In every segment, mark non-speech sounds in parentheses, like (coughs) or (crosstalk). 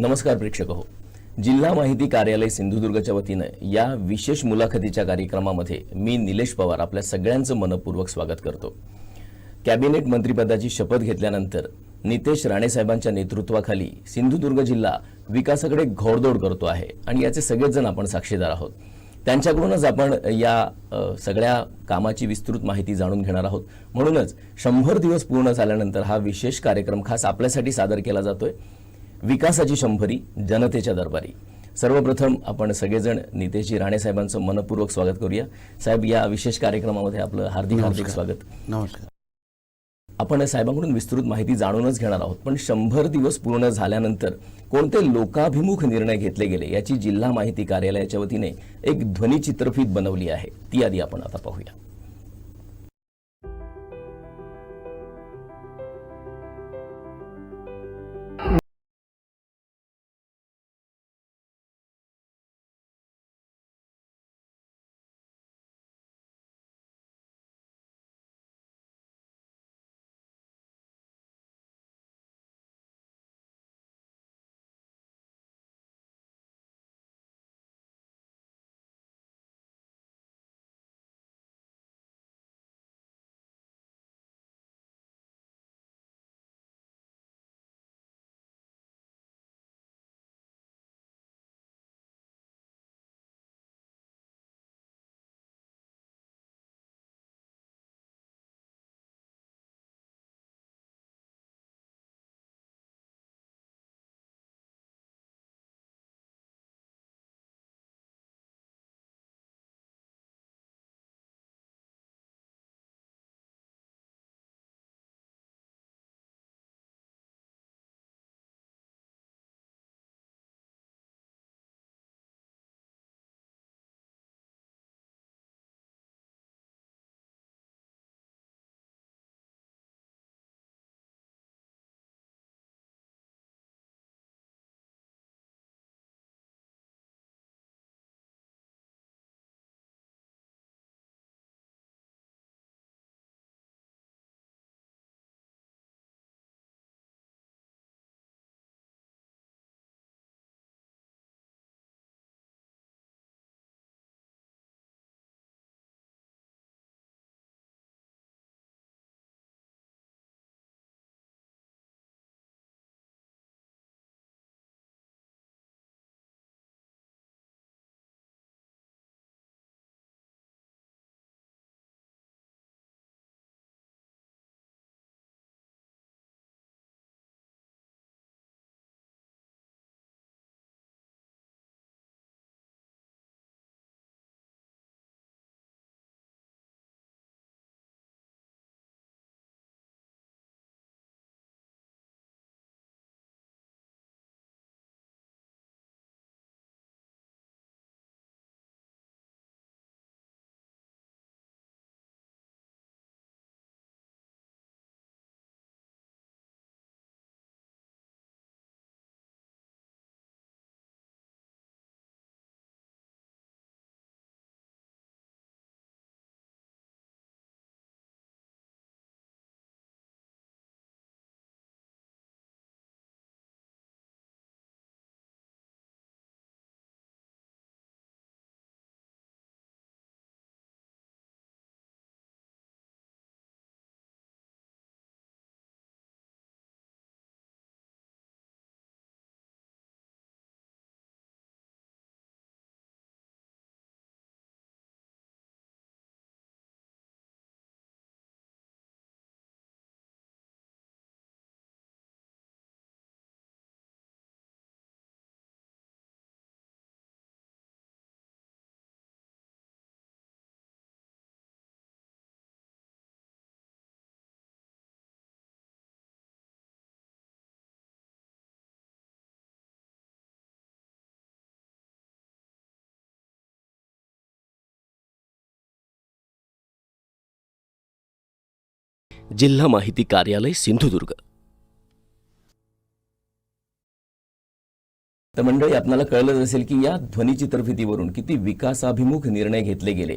नमस्कार प्रेक्षक हो. जिल्हा माहिती कार्यालय सिंधुदुर्गच्या वतीनं या विशेष मुलाखतीच्या कार्यक्रमामध्ये मी निलेश पवार आपल्या सगळ्यांचं मनपूर्वक स्वागत करतो. कॅबिनेट मंत्रिपदाची शपथ घेतल्यानंतर नितेश राणेसाहेबांच्या नेतृत्वाखाली सिंधुदुर्ग जिल्हा विकासाकडे घोडदौड करतो आहे आणि याचे सगळेच जण आपण साक्षीदार आहोत. त्यांच्याकडूनच आपण या सगळ्या कामाची विस्तृत माहिती जाणून घेणार आहोत. म्हणूनच शंभर दिवस पूर्ण झाल्यानंतर हा विशेष कार्यक्रम खास आपल्यासाठी सादर केला जातोय. विकासाची शंभरी जनतेच्या दरबारी. सर्वप्रथम आपण सगळेजण नितेशजी राणे साहेबांचं मनपूर्वक स्वागत करूया. साहेब या विशेष कार्यक्रमामध्ये आपलं हार्दिक हार्दिक स्वागत. नमस्कार. आपण साहेबांकडून विस्तृत माहिती जाणूनच घेणार आहोत पण शंभर दिवस पूर्ण झाल्यानंतर कोणते लोकाभिमुख निर्णय घेतले गेले याची जिल्हा माहिती कार्यालयाच्या वतीने एक ध्वनी चित्रफीत बनवली आहे. ती आधी आपण आता पाहूया. जिल्हा माहिती कार्यालय सिंधुदुर्ग. तर मंडळी आपल्याला कळलंच असेल की या ध्वनी चित्रफितीवरून किती विकासाभिमुख निर्णय घेतले गेले.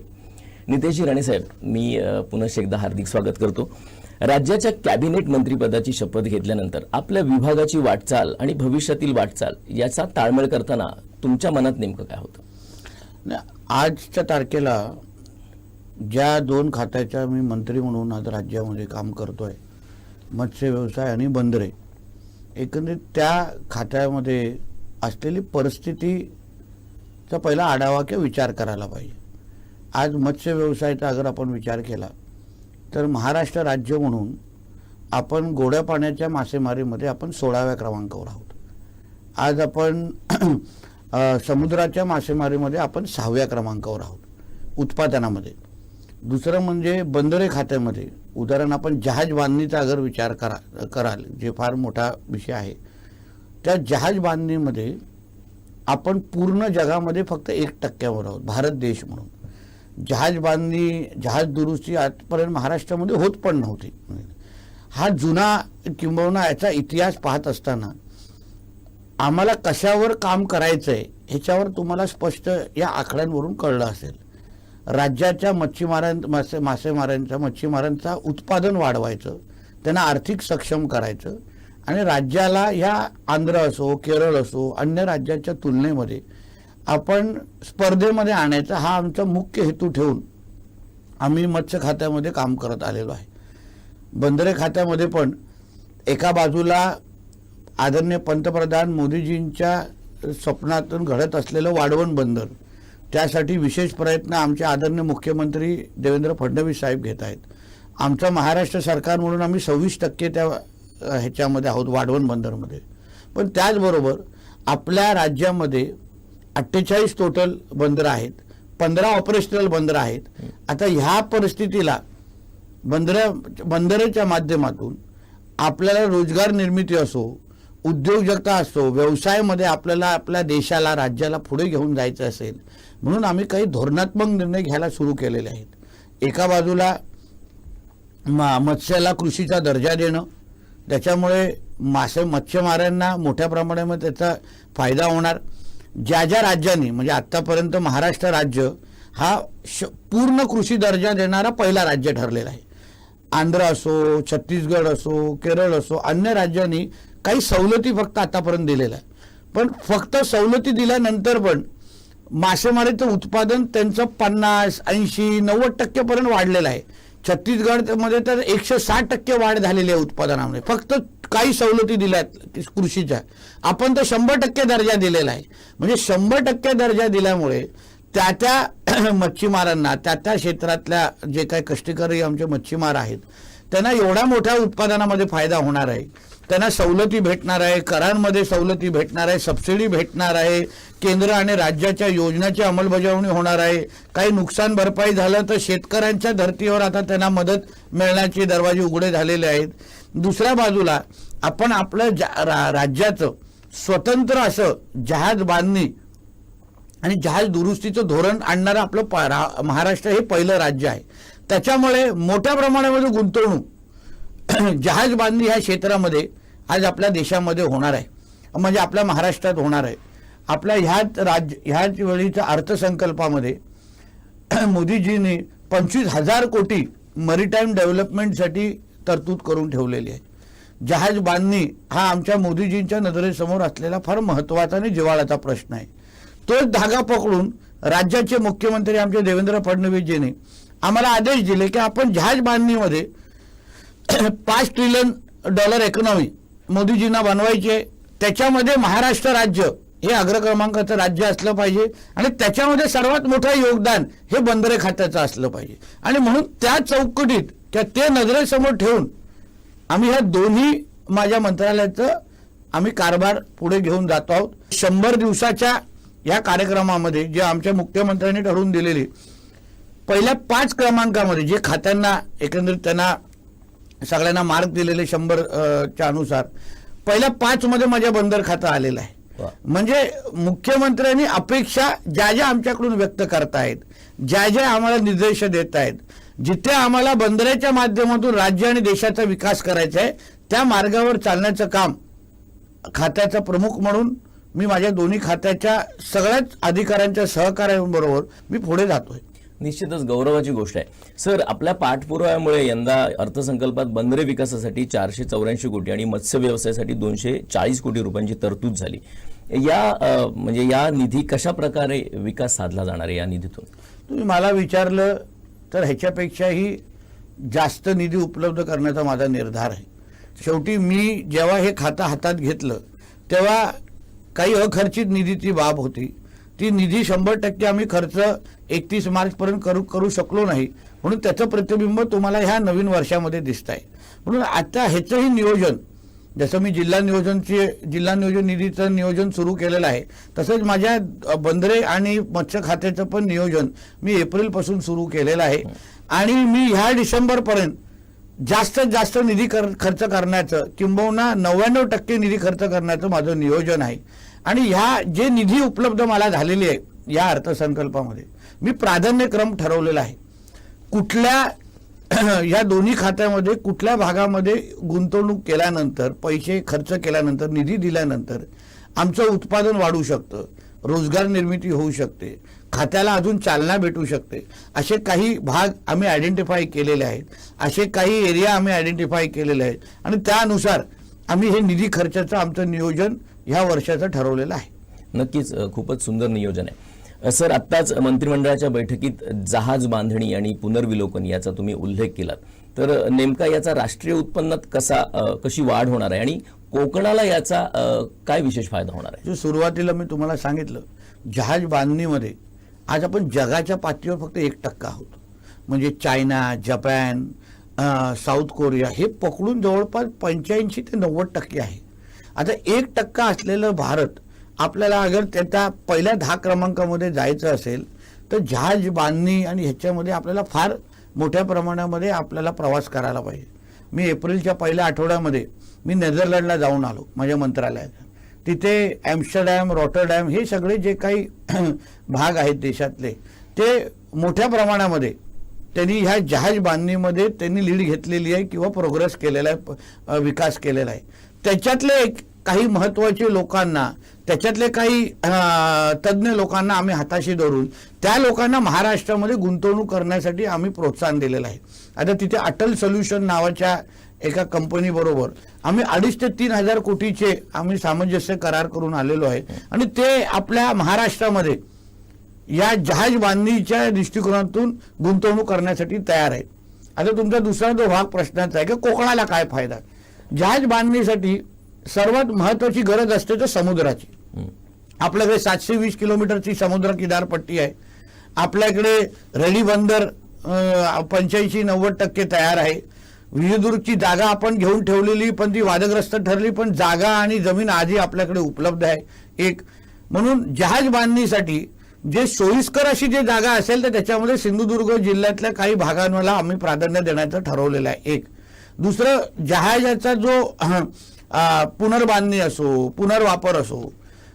नितेशजी राणे साहेब मी अ, पुनश्च एकदा हार्दिक स्वागत करतो. राज्याच्या कॅबिनेट मंत्रिपदाची शपथ घेतल्यानंतर आपल्या विभागाची वाटचाल आणि भविष्यातील वाटचाल याचा ताळमेळ करताना तुमच्या मनात नेमकं काय होतं? आजच्या तारखेला ज्या दोन खात्याच्या मी मंत्री म्हणून आज राज्यामध्ये काम करतोय मत्स्य व्यवसाय आणि बंदरे एकंदरीत त्या खात्यामध्ये असलेली परिस्थितीचा पहिला आढावा किंवा विचार करायला पाहिजे. आज मत्स्य व्यवसायाचा अगर आपण विचार केला तर महाराष्ट्र राज्य म्हणून आपण गोड्या पाण्याच्या मासेमारीमध्ये आपण सोळाव्या क्रमांकावर आहोत. आज आपण (clears throat) समुद्राच्या मासेमारीमध्ये आपण सहाव्या क्रमांकावर आहोत उत्पादनामध्ये. दुसरं म्हणजे बंदरे खात्यामध्ये उदाहरण आपण जहाज बांधणीचा अगर विचार करा कराल जे फार मोठा विषय आहे. त्या जहाज बांधणीमध्ये आपण पूर्ण जगामध्ये फक्त एक टक्क्यावर आहोत भारत देश म्हणून. जहाज बांधणी जहाज दुरुस्ती आजपर्यंत महाराष्ट्रामध्ये होत पण नव्हती. हा जुना किंबहुना याचा इतिहास पाहत असताना आम्हाला कशावर काम करायचं आहे ह्याच्यावर तुम्हाला स्पष्ट या आकड्यांवरून कळलं असेल. राज्याच्या मच्छीमारां मासे मासेमारांच्या मच्छीमारांचा उत्पादन वाढवायचं त्यांना आर्थिक सक्षम करायचं आणि राज्याला ह्या आंध्र असो केरळ असो अन्य राज्याच्या तुलनेमध्ये आपण स्पर्धेमध्ये आणायचा हा आमचा मुख्य हेतू ठेवून आम्ही मत्स्य खात्यामध्ये काम करत आलेलो आहे. बंदरे खात्यामध्ये पण एका बाजूला आदरणीय पंतप्रधान मोदीजींच्या स्वप्नातून घडत असलेलं वाढवण बंदर त्यासाठी विशेष प्रयत्न आमचे आदरणीय मुख्यमंत्री देवेंद्र फडणवीस साहेब घेत आहेत. आमचं महाराष्ट्र सरकार म्हणून आम्ही सव्वीस टक्के त्या ह्याच्यामध्ये आहोत वाढवण बंदरमध्ये. पण त्याचबरोबर आपल्या राज्यामध्ये अठ्ठेचाळीस टोटल बंदरं आहेत पंधरा ऑपरेशनल बंदरं आहेत. आता ह्या परिस्थितीला बंदरं बंदरेच्या माध्यमातून आपल्याला रोजगार निर्मिती असो उद्योजकता असो व्यवसायामध्ये आपल्याला आपल्या देशाला राज्याला पुढे घेऊन जायचं असेल म्हणून आम्ही काही धोरणात्मक निर्णय घ्यायला सुरू केलेले आहेत. एका बाजूला मा मत्स्याला कृषीचा दर्जा देणं त्याच्यामुळे मासे मच्छीमारांना मोठ्या प्रमाणामध्ये त्याचा फायदा होणार. ज्या ज्या राज्यांनी म्हणजे आत्तापर्यंत महाराष्ट्र राज्य हा श पूर्ण कृषी दर्जा देणारा पहिला राज्य ठरलेला आहे. आंध्र असो छत्तीसगड असो केरळ असो अन्य राज्यांनी काही सवलती फक्त आतापर्यंत दिलेल्या आहे पण फक्त सवलती दिल्यानंतर पण मासेमारीचं उत्पादन त्यांचं पन्नास ऐंशी नव्वद टक्केपर्यंत वाढलेलं आहे. छत्तीसगडमध्ये तर एकशे साठ टक्के वाढ झालेली आहे उत्पादनामध्ये. फक्त काही सवलती दिल्यात कृषीच्या. आपण तर शंभर टक्के दर्जा दिलेला आहे. म्हणजे शंभर टक्के दर्जा दिल्यामुळे त्या त्या (clears throat) मच्छीमारांना त्या त्या क्षेत्रातल्या जे काही कष्टकरी आमचे मच्छीमार आहेत त्यांना एवढ्या मोठ्या उत्पादनामध्ये फायदा होणार आहे. त्यांना सवलती भेटणार आहे करांमध्ये सवलती भेटणार आहे सबसिडी भेटणार आहे केंद्र आणि राज्याच्या योजनाची अंमलबजावणी होणार आहे. काही नुकसान भरपाई झालं तर शेतकऱ्यांच्या धर्तीवर आता त्यांना मदत मिळण्याचे दरवाजे उघडे झालेले आहेत. दुसऱ्या बाजूला आपण आपलं जा- रा- राज्याचं स्वतंत्र असं जहाज बांधणी आणि जहाज दुरुस्तीचं धोरण आणणारं आपलं रा- महाराष्ट्र हे पहिलं राज्य आहे. त्याच्यामुळे मोठ्या प्रमाणामध्ये गुंतवणूक (clears throat) जहाज बांधणी ह्या क्षेत्रामध्ये आज आपल्या देशामध्ये होणार आहे. म्हणजे आपल्या महाराष्ट्रात होणार आहे. आपल्या ह्याच राज्य ह्याच वेळीच्या अर्थसंकल्पामध्ये (clears throat) मोदीजींनी पंचवीस हजार कोटी मरीटाईम डेव्हलपमेंटसाठी तरतूद करून ठेवलेली आहे. जहाज बांधणी हा आमच्या मोदीजींच्या नजरेसमोर असलेला फार महत्त्वाचा आणि जिव्हाळ्याचा प्रश्न आहे. तोच धागा पकडून राज्याचे मुख्यमंत्री आमचे देवेंद्र फडणवीसजींनी आम्हाला आदेश दिले की आपण जहाज बांधणीमध्ये (coughs) पाच ट्रिलियन डॉलर इकॉनॉमी मोदीजींना बनवायची. आहे त्याच्यामध्ये महाराष्ट्र राज्य हे अग्र क्रमांकाचं राज्य असलं पाहिजे आणि त्याच्यामध्ये सर्वात मोठं योगदान हे बंदरे खात्याचं असलं पाहिजे. आणि म्हणून त्या चौकटीत त्या ते नजरेसमोर ठेवून आम्ही ह्या दोन्ही माझ्या मंत्रालयाचं आम्ही कारभार पुढे घेऊन जातो आहोत. शंभर दिवसाच्या या कार्यक्रमामध्ये जे आमच्या मुख्यमंत्र्यांनी ठरवून दिलेली पहिल्या पाच क्रमांकामध्ये जे खात्यांना एकंदरीत त्यांना सगळ्यांना मार्क दिलेले शंभर च्या अनुसार. पहिल्या पाच मध्ये माझ्या बंदर खातं आलेलं आहे. म्हणजे मुख्यमंत्र्यांनी अपेक्षा ज्या ज्या आमच्याकडून व्यक्त करतायत ज्या ज्या आम्हाला निर्देश देत आहेत जिथे आम्हाला बंदराच्या माध्यमातून राज्य आणि देशाचा विकास करायचा आहे त्या मार्गावर चालण्याचं काम खात्याचा प्रमुख म्हणून मी माझ्या दोन्ही खात्याच्या सगळ्याच अधिकाऱ्यांच्या सहकार्याबरोबर मी पुढे जातोय. निश्चितच गौरवाची गोष्ट आहे. सर आपल्या पाठपुराव्यामुळे यंदा अर्थसंकल्पात बंदरे विकासासाठी चारशे चौऱ्याऐंशी कोटी आणि मत्स्य व्यवसायासाठी दोनशे चाळीस कोटी रुपयांची तरतूद झाली. या म्हणजे या निधी कशा प्रकारे विकास साधला जाणार आहे या निधीतून? तुम्ही मला विचारलं तर ह्याच्यापेक्षाही जास्त निधी उपलब्ध करण्याचा माझा निर्धार आहे. शेवटी मी जेव्हा हे खातं हातात घेतलं तेव्हा काही अखर्चित निधीची बाब होती. ती निधी शंभर टक्के आम्ही खर्च एकतीस मार्चपर्यंत करू करू शकलो नाही. म्हणून त्याचं प्रतिबिंब तुम्हाला ह्या नवीन वर्षामध्ये दिसत आहे म्हणून आता ह्याचंही नियोजन जसं मी जिल्हा नियोजनचे जिल्हा नियोजन निधीचं नियोजन सुरू केलेलं आहे तसंच माझ्या बंदरे आणि मत्स्य खात्याचं पण नियोजन मी एप्रिलपासून सुरू केलेलं आहे. आणि मी ह्या डिसेंबरपर्यंत जास्तीत जास्त निधी कर खर्च करण्याचं किंबहुना नव्याण्णव टक्के निधी खर्च करण्याचं माझं नियोजन आहे. आणि ह्या जे निधी उपलब्ध मला झालेली आहे या अर्थसंकल्पामध्ये मी प्राधान्यक्रम ठरवलेला आहे. कुठल्या (clears throat) या दोन्ही खात्यामध्ये कुठल्या भागामध्ये गुंतवणूक केल्यानंतर पैसे खर्च केल्यानंतर निधी दिल्यानंतर आमचं उत्पादन वाढू शकतं रोजगार निर्मिती होऊ शकते खात्याला अजून चालना भेटू शकते असे काही भाग आम्ही आयडेंटिफाय केलेले आहेत असे काही एरिया आम्ही आयडेंटिफाय केलेले आहेत. आणि त्यानुसार आम्ही हे निधी खर्चाचं आमचं नियोजन ह्या वर्षाचं ठरवलेलं आहे. नक्कीच खूपच सुंदर नियोजन आहे. सर आत्ताच मंत्रिमंडळाच्या बैठकीत जहाज बांधणी आणि पुनर्विलोकन याचा तुम्ही उल्लेख केलात. तर नेमका याचा राष्ट्रीय उत्पन्नात कसा कशी वाढ होणार आहे आणि कोकणाला याचा काय विशेष फायदा होणार आहे? जो सुरुवातीला मी तुम्हाला सांगितलं जहाज बांधणीमध्ये आज आपण जगाच्या पातळीवर फक्त एक टक्का आहोत. म्हणजे चायना जपान साऊथ कोरिया हे पकडून जवळपास पंच्याऐंशी ते नव्वद टक्के आहे. आता एक टक्का असलेलं भारत आपल्याला अगर त्याच्या पहिल्या दहा क्रमांकामध्ये जायचं असेल तर जहाज बांधणी आणि ह्याच्यामध्ये आपल्याला फार मोठ्या प्रमाणामध्ये आपल्याला प्रवास करायला पाहिजे. मी एप्रिलच्या पहिल्या आठवड्यामध्ये मी नेदरलँडला जाऊन आलो माझ्या मंत्रालयात. तिथे ॲम्स्टरडॅम रॉटरडॅम हे सगळे जे काही (clears throat) भाग आहेत देशातले ते मोठ्या प्रमाणामध्ये त्यांनी ह्या जहाज बांधणीमध्ये त्यांनी लीड घेतलेली आहे किंवा प्रोग्रेस केलेला आहे विकास केलेला आहे. त्याच्यातले काही महत्त्वाचे लोकांना त्याच्यातले काही तज्ज्ञ लोकांना आम्ही हाताशी धरून त्या लोकांना महाराष्ट्रामध्ये गुंतवणूक करण्यासाठी आम्ही प्रोत्साहन दिलेलं आहे. आता तिथे अटल सोल्युशन नावाच्या एका कंपनीबरोबर आम्ही अडीच ते तीन हजार कोटीचे आम्ही सामंजस्य करार करून आलेलो आहे. आणि ते आपल्या महाराष्ट्रामध्ये या जहाज बांधणीच्या दृष्टिकोनातून गुंतवणूक करण्यासाठी तयार आहे आता तुमचा दुसरा जो भाग प्रश्नाचा आहे की कोकणाला काय फायदा? जहाज बांधणीसाठी सर्वात महत्वाची गरज असते तर समुद्राची. आपल्याकडे सातशे वीस किलोमीटरची समुद्र किनारपट्टी आहे. आपल्याकडे रेडी बंदर पंच्याऐंशी नव्वद टक्के तयार आहे. विजयदुर्गची जागा आपण घेऊन ठेवलेली पण ती वादग्रस्त ठरली पण जागा आणि जमीन आधी आपल्याकडे उपलब्ध आहे. एक म्हणून जहाज बांधणीसाठी जे सोयीस्कर अशी जी जागा असेल तर त्याच्यामध्ये सिंधुदुर्ग जिल्ह्यातल्या काही भागांना आम्ही प्राधान्य देण्याचं ठरवलेलं आहे. एक दुसरं जहाजाचा जो पुनर्बांधणी असो पुनर्वापर असो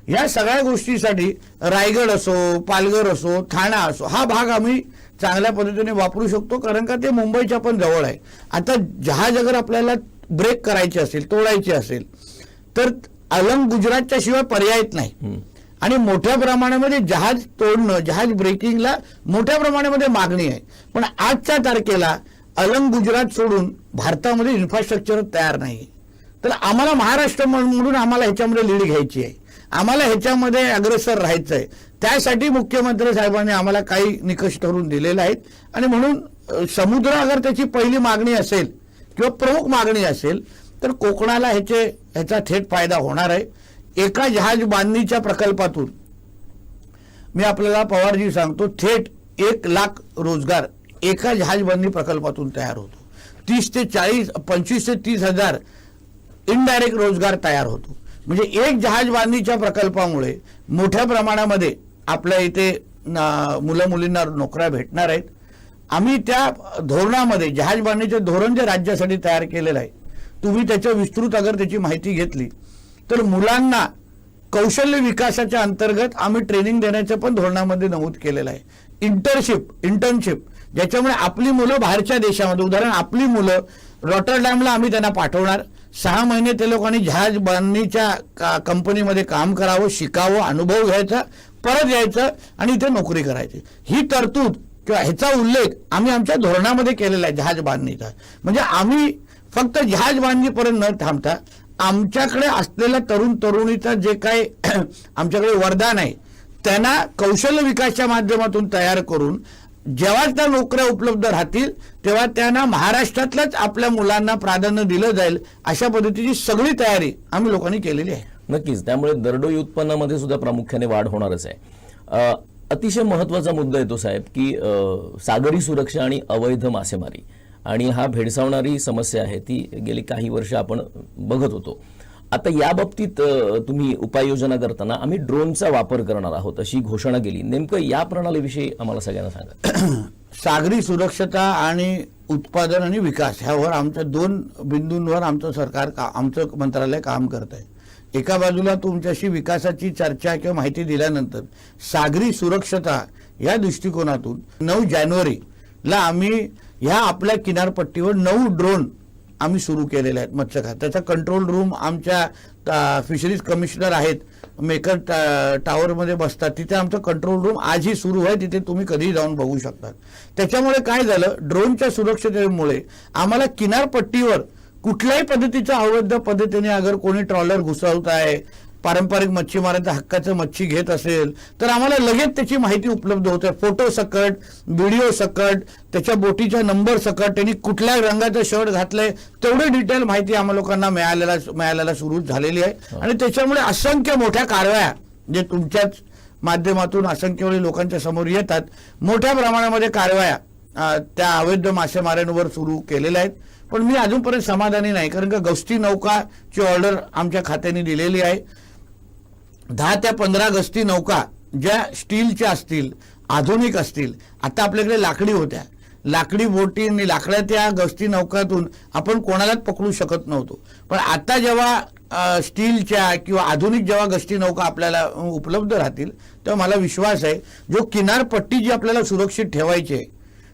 या सगळ्या गोष्टीसाठी रायगड असो पालघर असो ठाणा असो हा भाग आम्ही चांगल्या पद्धतीने वापरू शकतो कारण का ते मुंबईच्या पण जवळ आहे. आता जहाज अगर आपल्याला ब्रेक करायचे असेल तोडायचे असेल तर अलंग गुजरातच्या शिवाय पर्यायच नाही. आणि मोठ्या प्रमाणामध्ये जहाज तोडणं जहाज ब्रेकिंगला मोठ्या प्रमाणामध्ये मागणी आहे. पण आजच्या तारखेला अलंग गुजरात सोडून भारतामध्ये इन्फ्रास्ट्रक्चर तयार नाही. तर आम्हाला महाराष्ट्र म्हणून आम्हाला ह्याच्यामध्ये लीड घ्यायची आहे. आम्हाला ह्याच्यामध्ये अग्रेसर राहायचं आहे. त्यासाठी मुख्यमंत्री साहेबांनी आम्हाला काही निकष ठरवून दिलेले आहेत. आणि म्हणून समुद्र अगर त्याची पहिली मागणी असेल किंवा प्रमुख मागणी असेल तर कोकणाला ह्याचे ह्याचा थेट फायदा होणार आहे. एका जहाज बांधणीच्या प्रकल्पातून मी आपल्याला पवारजी सांगतो थेट एक लाख रोजगार एका जहाजबंदी प्रकल्पातून तयार होतो. तीस ते चाळीस पंचवीस ते तीस हजार इनडायरेक्ट रोजगार तयार होतो. म्हणजे एक जहाजबांधणीच्या प्रकल्पामुळे मोठ्या प्रमाणामध्ये आपल्या इथे ना- मुलं मुलींना नोकऱ्या भेटणार आहेत. आम्ही त्या धोरणामध्ये जहाजबांधणीचे धोरण जे राज्यासाठी तयार केलेलं आहे तुम्ही त्याच्या विस्तृत अगर त्याची माहिती घेतली तर मुलांना कौशल्य विकासाच्या अंतर्गत आम्ही ट्रेनिंग देण्याचं पण धोरणामध्ये नमूद केलेलं आहे. इंटर्नशिप इंटर्नशिप ज्याच्यामुळे आपली मुलं बाहेरच्या देशामध्ये उदाहरण आपली मुलं रॉटरडॅमला आम्ही त्यांना पाठवणार. सहा महिने ते लोकांनी जहाज बांधणीच्या का- कंपनीमध्ये काम करावं शिकावं अनुभव घ्यायचा परत यायचं आणि इथे नोकरी करायची. ही तरतूद किंवा ह्याचा उल्लेख आम्ही आमच्या धोरणामध्ये केलेला आहे जहाज बांधणीचा. म्हणजे आम्ही फक्त जहाज बांधणीपर्यंत न थांबता आमच्याकडे असलेल्या तरुण तरुणीचं जे काही (clears throat) आमच्याकडे वरदान आहे त्यांना कौशल्य विकासच्या माध्यमातून तयार करून जेव्हा त्या नोकऱ्या उपलब्ध राहतील तेव्हा त्यांना महाराष्ट्रातल्याच आपल्या मुलांना प्राधान्य दिलं जाईल अशा पद्धतीची सगळी तयारी आम्ही लोकांनी केलेली आहे. नक्कीच. त्यामुळे दरडोई उत्पन्नामध्ये सुद्धा प्रामुख्याने वाढ होणारच आहे. अतिशय महत्त्वाचा मुद्दा येतो साहेब की सागरी सुरक्षा आणि अवैध मासेमारी. आणि हा भेडसावणारी समस्या आहे. ती गेली काही वर्ष आपण बघत होतो. आता या बाबतीत तुम्ही उपाययोजना करताना आम्ही ड्रोनचा वापर करणार आहोत अशी घोषणा केली. नेमकं या प्रणालीविषयी आम्हाला सगळ्यांना सांगा. (clears throat) सागरी सुरक्षता आणि उत्पादन आणि विकास ह्यावर आमच्या दोन बिंदूंवर आमचं सरकार का आमचं मंत्रालय काम करत आहे. एका बाजूला तुमच्याशी विकासाची चर्चा किंवा माहिती दिल्यानंतर सागरी सुरक्षता या दृष्टिकोनातून नऊ जानेवारीला आम्ही ह्या आपल्या किनारपट्टीवर नऊ ड्रोन आम्ही सुरू केलेले आहेत मत्स्यखात त्याचा कंट्रोल रूम आमच्या फिशरीज कमिशनर आहेत. मेकर टा- टॉवरमध्ये बसतात. तिथे आमचं कंट्रोल रूम आजही सुरू आहे. तिथे तुम्ही कधीही जाऊन बघू शकता त्याच्यामुळे काय झालं? ड्रोनच्या सुरक्षतेमुळे आम्हाला किनारपट्टीवर कुठल्याही पद्धतीच्या अवैध पद्धतीने अगर कोणी ट्रॉलर घुसवत आहे पारंपरिक मच्छीमारांच्या हक्काचं मच्छी घेत असेल तर आम्हाला लगेच त्याची माहिती उपलब्ध होते. फोटो सकट व्हिडिओ सकट त्याच्या बोटीचा नंबर सकट त्यांनी कुठल्या रंगाचं शर्ट घातलंय तेवढी डिटेल माहिती आम्हा लोकांना मिळालेला मिळायला सुरू झालेली आहे. आणि त्याच्यामुळे असंख्य मोठ्या कारवाया जे तुमच्याच माध्यमातून असंख्य वेळी लोकांच्या समोर येतात मोठ्या प्रमाणामध्ये कारवाया त्या अवैध मासेमाऱ्यांवर सुरू केलेल्या आहेत. पण मी अजूनपर्यंत समाधानी नाही कारण का गस्ती नौकाची ऑर्डर आमच्या खात्याने दिलेली आहे. दहा ते पंधरा गस्ती नौका ज्या स्टीलच्या असतील आधुनिक असतील आता आपल्याकडे लाकडी होत्या. लाकडी बोटी आणि लाकडाच्या गस्ती नौकातून आपण कोणालाच पकडू शकत नव्हतो. पण आता जेव्हा स्टीलच्या किंवा आधुनिक जेव्हा गस्ती नौका आपल्याला उपलब्ध राहतील तेव्हा मला विश्वास आहे जो किनारपट्टी जी आपल्याला सुरक्षित ठेवायची आहे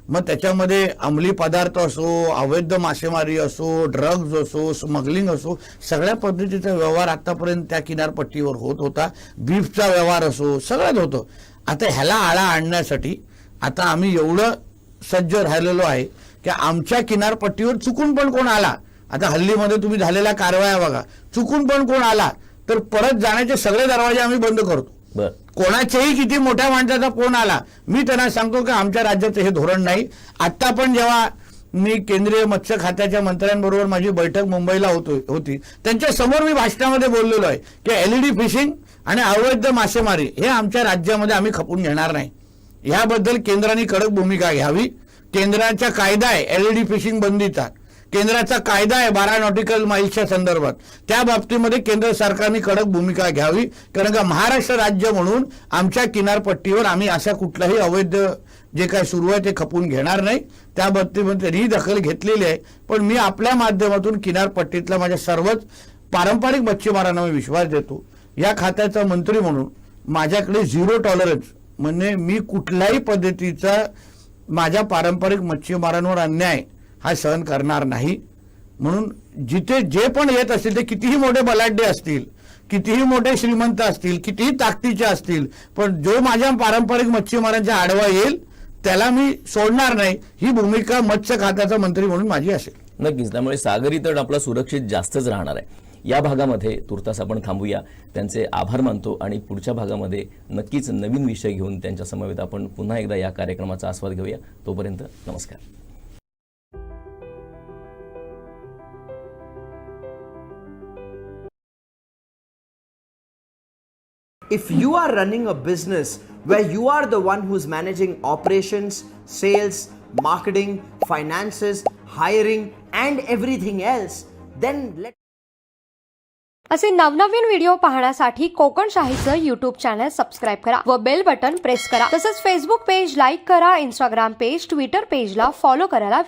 मग त्याच्यामध्ये अंमली पदार्थ असो अवैध मासेमारी असो ड्रग्ज असो स्मगलिंग असो सगळ्या पद्धतीचा व्यवहार आतापर्यंत त्या किनारपट्टीवर होत होता. बीफचा व्यवहार असो सगळ्यात होतं. आता ह्याला आळा आणण्यासाठी आता आम्ही एवढं सज्ज राहिलेलो आहे की आमच्या किनारपट्टीवर चुकून पण कोण आला? आता हल्लीमध्ये तुम्ही झालेल्या कारवाया बघा. चुकून पण कोण आला? तर परत जाण्याचे सगळे दरवाजे आम्ही बंद करतो. बर. कोणाच्याही किती मोठ्या माणसाचा फोन आला मी त्यांना सांगतो की आमच्या राज्याचं हे धोरण नाही. आत्ता पण जेव्हा मी केंद्रीय मत्स्य खात्याच्या मंत्र्यांबरोबर माझी बैठक मुंबईला होतो होती त्यांच्यासमोर मी भाषणामध्ये बोललेलो आहे की एलईडी फिशिंग आणि अवैध मासेमारी हे आमच्या राज्यामध्ये आम्ही खपून घेणार नाही. याबद्दल केंद्राने कडक भूमिका घ्यावी. केंद्राचा कायदा आहे एलईडी फिशिंग बंदीचा. केंद्राचा कायदा आहे बारा नॉटिकल माईलच्या संदर्भात. त्या बाबतीमध्ये केंद्र सरकारने कडक भूमिका घ्यावी कारण का महाराष्ट्र राज्य म्हणून आमच्या किनारपट्टीवर आम्ही अशा कुठलाही अवैध जे काय सुरू आहे ते खपून घेणार नाही. त्या बाबतीमध्ये त्यांनी दखल घेतलेली आहे. पण मी आपल्या माध्यमातून किनारपट्टीतल्या माझ्या सर्वच पारंपरिक मच्छीमारांना मी विश्वास देतो. या खात्याचा मंत्री म्हणून माझ्याकडे झिरो टॉलरन्स म्हणजे मी कुठल्याही पद्धतीचा माझ्या पारंपरिक मच्छीमारांवर अन्याय हा सहन करणार नाही. म्हणून जिथे जे पण येत असतील ते कितीही मोठे बलाढ्य असतील कितीही मोठे श्रीमंत असतील कितीही ताकदीचे असतील पण जो माझ्या पारंपरिक मच्छीमारांच्या आडवा येईल त्याला मी सोडणार नाही. ही भूमिका मत्स्य खात्याचा मंत्री म्हणून माझी असेल. नक्कीच. त्यामुळे सागरी तट आपला सुरक्षित जास्तच राहणार आहे. या भागामध्ये तुर्तास आपण थांबूया. त्यांचे आभार मानतो आणि पुढच्या भागामध्ये नक्कीच नवीन विषय घेऊन त्यांच्या समवेत आपण पुन्हा एकदा या कार्यक्रमाचा आस्वाद घेऊया. तोपर्यंत नमस्कार. If you are running a business where you are the one who's managing operations, sales, marketing, finances, hiring, and everything else, then let असे नवनवीन व्हिडिओ पाहण्यासाठी कोकण शाहीचं युट्यूब चॅनल सबस्क्राईब करा व बेल बटन प्रेस करा तसंच फेसबुक पेज लाईक करा Instagram page Twitter पेजला फॉलो करायला